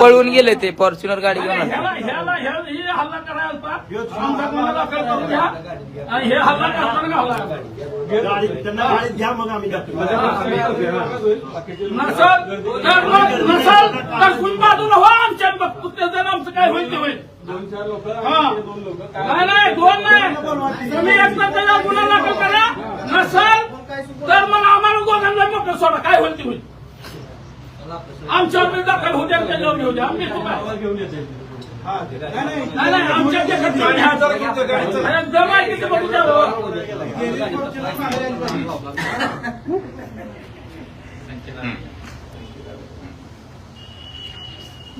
पळून गेले ते फॉर्च्युनर गाडी घेऊन आले. ह्याला ह्याला ह्या- हे हल्ला करायला होता आमचा गुन्हा दाखल करून घ्या. आणि हे हल्ला करताना घाला गाडी त्यांना गाडीत घ्या मग आम्ही जातो. नसल तर मग नसल तर कुणी बाजूला हो आमच्या बघतो त्याचं आमचं काय होईल ते होईल. हा. नाही नाही दोन नाही. तुम्ही एकदा गुन्हा दाखल करा नसल तर मग आम्हाला दोघांना मोकळं सोडा. काय होईल ते होईल. आमच्यावर बी दाखल होऊ द्या त्याच्यावर होऊ द्या. आम्ही तो काय? नाही नाही. आमच्या जमा किती बघू द्या हो.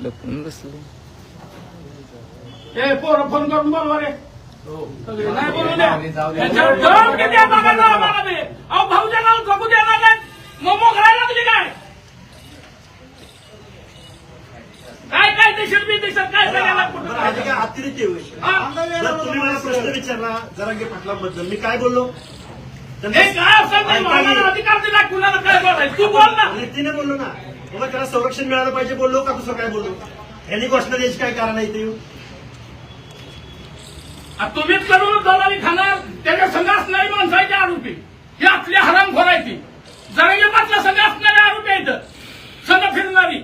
लपून बसले. ए पोरं फोन करून बोलवा रे. सगळे नाही बोलू द्या. त्याच्यावर दम किती आहे बघा ना बी. अहो भाऊच्या नाव जगू देणार नाहीत मग मोकळायला लागली काय काय काय देशात काय कुठं काय अतिरिक्त तुम्ही मला प्रश्न विचारला जरांगे पाटलांबद्दल मी काय बोललो? हे काय असं नाही आम्हाला अधिकार दिला कुणाला काय बोलायचं? तू बोल ना. नीतीने बोललो ना. मग त्याला संरक्षण मिळालं पाहिजे बोललो का दुसरं काय बोललो? यांनी घोषणा द्यायची काय कारण आहे ते आ, तुम्हीच करून दलाली खाणार त्याच्या संघ असणारी माणसाचे आरोपी. ही आपली हराम खोरायची जरंगे पाटला संघ असणारे आरोपी आहेत. संघ फिरणारी.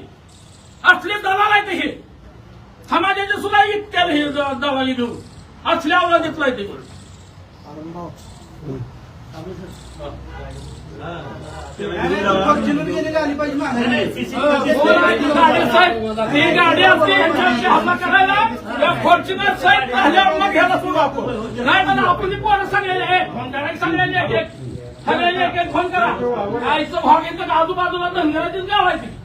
असले दलाल आहेत हे समाजाचे सुद्धा इतक्या हे द- दलाली देऊन असल्या अवलादीतला आहे ते गाडी साहेब ती गाडी असते यांच्यावरती हल्ला करायला या फॉर्च्युनर साहेब झाल्यावर मग घ्यायला सुरू आपण नाही आपण पोरं सांगलेले आहे करायला सांगलेले एक एक सगळ्यांनी एक एक फोन करा आईचं भाग येतं आजूबाजूला धनगराचीच गाव आहे ती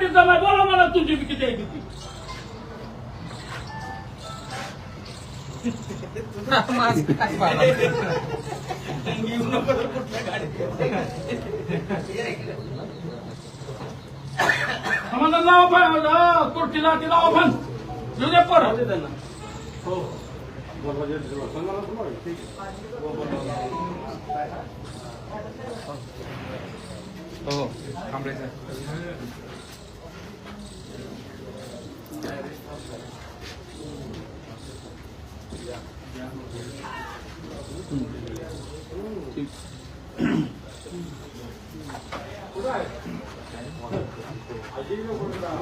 बघू त्या गाडीत जमा बोला मला तुमची बी किती आहे किती आम्हाला नाव पण तुरटीला ती नाव पण येऊ दे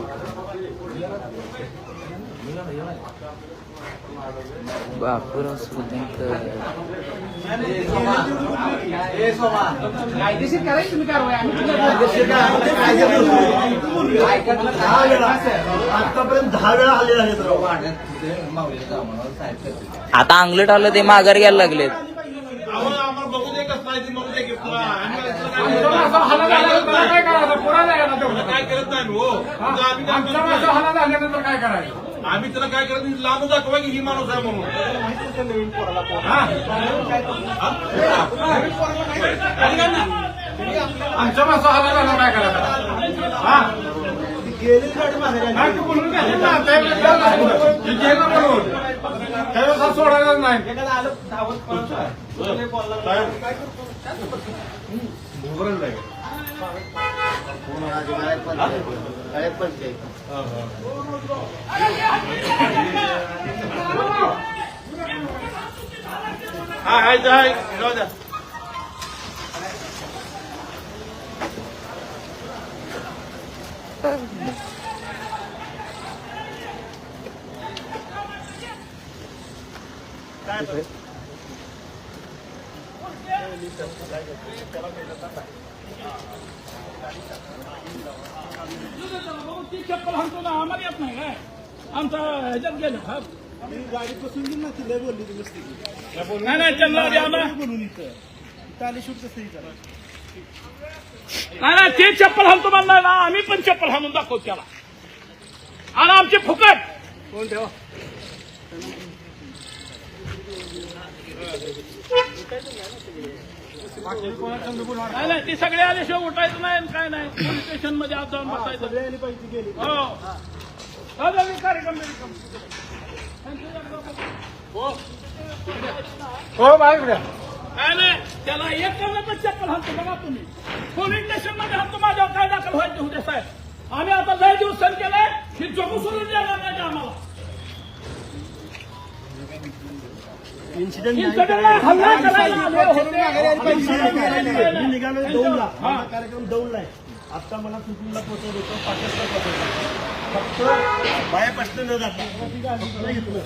परत हो बापूराव कायदेशीर करायची तुम्ही कारवाई. आतापर्यंत दहा वेळा आता अंगलट आलं ते माघार घ्यायला लागलेत. काय करत नाही. हा? आम्ही काय त्याला काय करत लांब दाखवा की ही माणूस आहे म्हणून? आमच्या माझा हल्ला झाला काय हा? तू बोलून त्यावेळेस नाही. हा सोडायला नाही. हा हाय हाय जाऊ द्या ती चप्पल हाणतो ना आम्हाला येत नाही काय आमचा ह्याच्यात गेलं हा गाडी बसून गेली ना ती लय बोलली ती मस्ती नाही नाही त्यांना आधी आम्हाला बोलून इथं ताली शूट कसं विचारा नाही नाही ते चप्पल हाणतो म्हणणार ना आम्ही पण चप्पल हाणून दाखवतो त्याला. आणि आमची फुकट. कोण ठेवा नाही ते सगळे आल्याशिवाय उठायचं नाही काय नाही. पोलीस स्टेशनमध्ये आज जाऊन बसायचं. हो. हो कार्यक्रम. हो बाहेर काय नाही त्याला एक पण चप्पल हाणतो बघा तुम्ही. पोलीस स्टेशनमध्ये हाणतो माझ्यावर काय दाखल साहेब. आम्ही आता लय दिवस केलंय ही जगू सोडून देणार नाही आम्हाला. इन्सिडेंट हल्ला करायला आले होते. मी निघालो दौंडला. माझा कार्यक्रम दौंडला आहे. आता मला चुकूनला पोहोचवत होतो पाकिस्तान पोहोचवतो फक्त बायापासून न जाता. फक्त इथलं.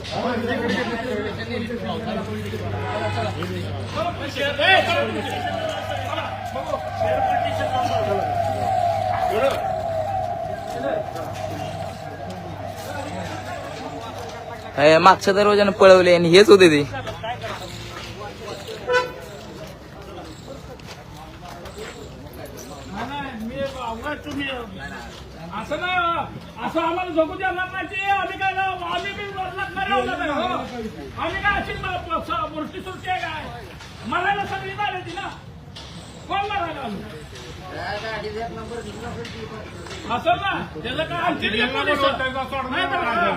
हे मागच्या दरवाजानं पळवले आणि हेच होते ते मी तुम्ही असं नाही हो. असं आम्हाला जगू देणार नाही ते आम्ही काय ना- आम्ही बी लग्नाला नाही हो. आम्ही काय अशी मूर्ती आहे काय मरायला सगळी झाली ना कोण मरायला आलो असं ना त्याचं काय पोलीस नाही तर हा.